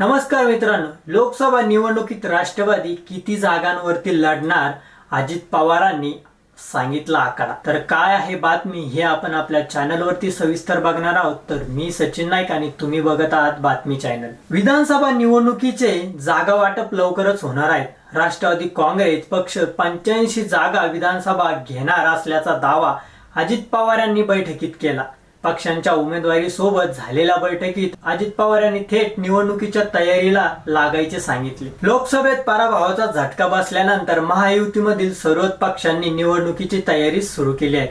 नमस्कार मित्रांनो लोकसभा निवडणुकीत राष्ट्रवादी किती जागांवरती लढणार अजित पवारांनी सांगितला आकडा. तर काय आहे बातमी हे आपण आपल्या चॅनलवरती सविस्तर बघणार आहोत. तर मी सचिन नाईक आणि तुम्ही बघत आहात बातमी चॅनल. विधानसभा निवडणुकीचे जागा वाटप लवकरच होणार आहेत राष्ट्रवादी काँग्रेस पक्ष पंच्याऐंशी जागा विधानसभा घेणार असल्याचा दावा अजित पवार यांनी बैठकीत केला. पक्षांच्या उमेदवारी सोबत झालेल्या बैठकीत अजित पवार यांनी थेट निवडणुकीच्या तयारीला लागायचे सांगितले. लोकसभेत पराभवाचा झटका बसल्यानंतर महायुतीमधील सर्वच पक्षांनी निवडणुकीची तयारी सुरू केली आहे.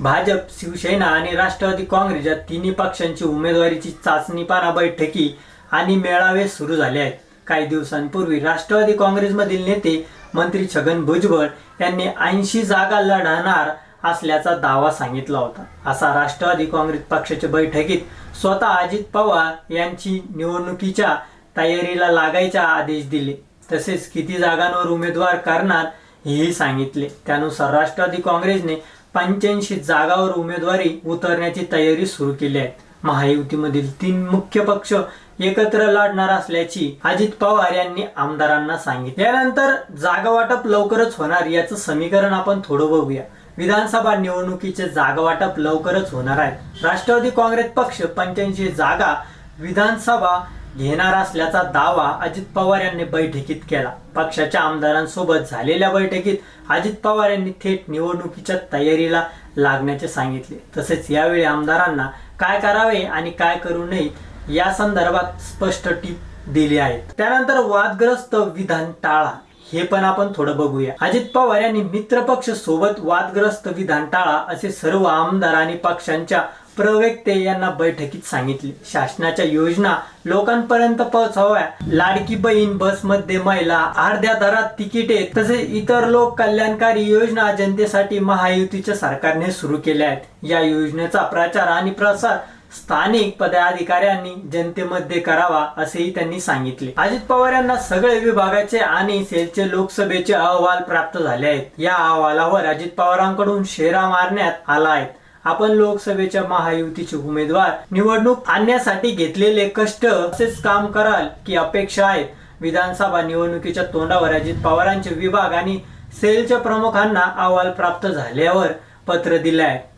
भाजप शिवसेना आणि राष्ट्रवादी काँग्रेस या तिन्ही पक्षांची उमेदवारीची चाचणीपारा बैठकी आणि मेळावे सुरू झाले आहेत. काही दिवसांपूर्वी राष्ट्रवादी काँग्रेसमधील नेते मंत्री छगन भुजबळ यांनी ऐंशी जागा लढणार असल्याचा दावा सांगितला होता. असा राष्ट्रवादी काँग्रेस पक्षाच्या बैठकीत स्वतः अजित पवार यांची निवडणुकीच्या तयारीला लागायचे आदेश दिले. तसेच किती जागांवर उमेदवार करणार हेही सांगितले. त्यानुसार राष्ट्रवादी काँग्रेसने पंच्याऐंशी जागावर उमेदवारी उतरण्याची तयारी सुरू केली आहे. महायुतीमधील तीन मुख्य पक्ष एकत्र लढणार असल्याची अजित पवार यांनी आमदारांना सांगितले. यानंतर जागा वाटप लवकरच होणार याचं समीकरण आपण थोडं बघूया. विधानसभा निवडणुकीचे जागा वाटप लवकरच होणार आहे. राष्ट्रवादी काँग्रेस पक्ष पंच्याऐंशी जागा विधानसभा घेणार असल्याचा दावा अजित पवार यांनी बैठकीत केला. पक्षाच्या आमदारांसोबत झालेल्या बैठकीत अजित पवार यांनी थेट निवडणुकीच्या तयारीला लागण्याचे सांगितले. तसेच यावेळी आमदारांना काय करावे आणि काय करू नये या संदर्भात स्पष्ट टीप दिली आहेत त्यानंतर वादग्रस्त विधान टाळा. हे पण आपण थोडं बघूया. अजित पवार यांनी मित्रपक्ष सोबत वादग्रस्त विधान टाळा असे सर्व आमदार आणि पक्षांच्या प्रवक्ते यांना बैठकीत सांगितले. शासनाच्या योजना लोकांपर्यंत पोहोचाव्या लाडकी बहीण बसमध्ये महिला अर्ध्या दरात तिकिटे तसेच इतर लोक कल्याणकारी योजना जनतेसाठी महायुतीच्या सरकारने सुरू केल्या आहेत. या योजनेचा प्रचार आणि प्रसार स्थानिक पदाधिकाऱ्यांनी जनतेमध्ये करावा असेही त्यांनी सांगितले. अजित पवार यांना सगळे विभागाचे आणि सेलचे लोकसभेचे अहवाल प्राप्त झाले आहेत. या अहवालावर अजित पवारांकडून शेरा मारण्यात आला आहे. आपण लोकसभेच्या महायुतीचे उमेदवार निवडणूक आणण्यासाठी घेतलेले कष्ट असेच काम कराल की अपेक्षा आहेत. विधानसभा निवडणुकीच्या तोंडावर अजित पवारांचे विभाग आणि सेलच्या प्रमुखांना अहवाल प्राप्त झाल्यावर पत्र दिले आहे